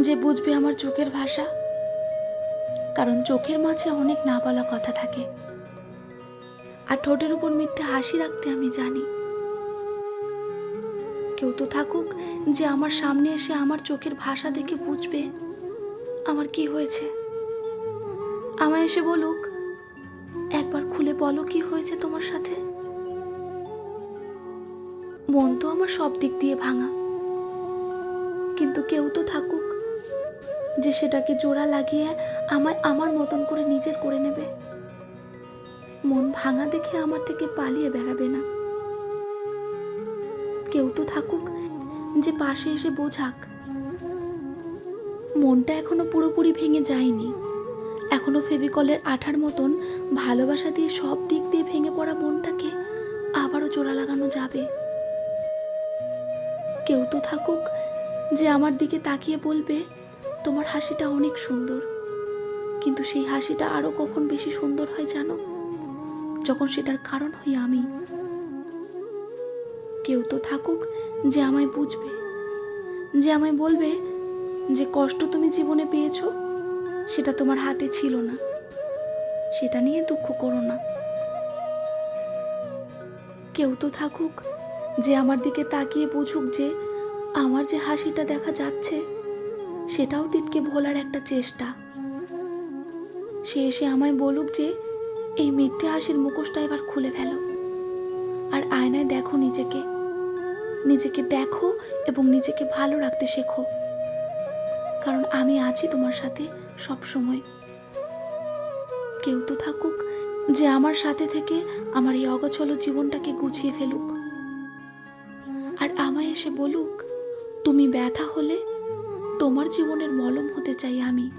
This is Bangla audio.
যে বুঝবে আমার চোখের ভাষা। কারণ চোখের মাঝে অনেক না বলা কথা থাকে। আর ঠোঁটের উপর মিথ্যে হাসি রাখতে আমি জানি। কেউ তো থাকুক, যে আমার সামনে এসে আমার চোখের ভাষা দেখে বুঝবে আমার কি হয়েছে। আমায় এসে বলুক, একবার খুলে বলো কি হয়েছে তোমার সাথে। মন তো আমার সব দিক দিয়ে ভাঙা। কিন্তু কেউ তো থাকুক। যে সেটাকে জোড়া লাগিয়ে আমায় আমার মতন করে নিজের করে নেবে। মন ভাঙা দেখে আমার থেকে পালিয়ে বেড়াবে না। কেউ তো থাকুক, যে পাশে এসে বোঝাক। মনটা এখনও পুরোপুরি ভেঙে যায়নি। এখনও ফেভিকলের আঠার মতন ভালোবাসা দিয়ে সব দিক দিয়ে ভেঙে পড়া মনটাকে আবারও জোড়া লাগানো যাবে। কেউ তো থাকুক যে আমার দিকে তাকিয়ে বলবে, তোমার হাসিটা অনেক সুন্দর। কিন্তু সেই হাসিটা আরও কখন বেশি সুন্দর হয় জানো? যখন সেটার কারণ হই আমি। কেউ তো থাকুক যে আমায় বুঝবে, যে আমায় বলবে যে কষ্ট তুমি জীবনে পেয়েছ, সেটা তোমার হাতে ছিল না। সেটা নিয়ে দুঃখ করো না। কেউ তো থাকুক যে আমার দিকে তাকিয়ে বুঝুক যে আমার যে হাসিটা দেখা যাচ্ছে, সেটাও তিতকে ভোলার একটা চেষ্টা। সে এসে আমায় বলুক যে, এই মিথ্যে হাসির মুখোশটা এবার খুলে ফেলো। আর আয়নায় দেখো নিজেকে। নিজেকে দেখো এবং নিজেকে ভালো রাখতে শেখো। কারণ আমি আছি তোমার সাথে সব সময় কেউ তো থাকুক যে আমার সাথে থেকে আমার এই অগছল জীবনটাকে গুছিয়ে ফেলুক। আর আমায় এসে বলুক তুমি ব্যথা হলে তোমার জীবনের মলম হতে চাই আমি।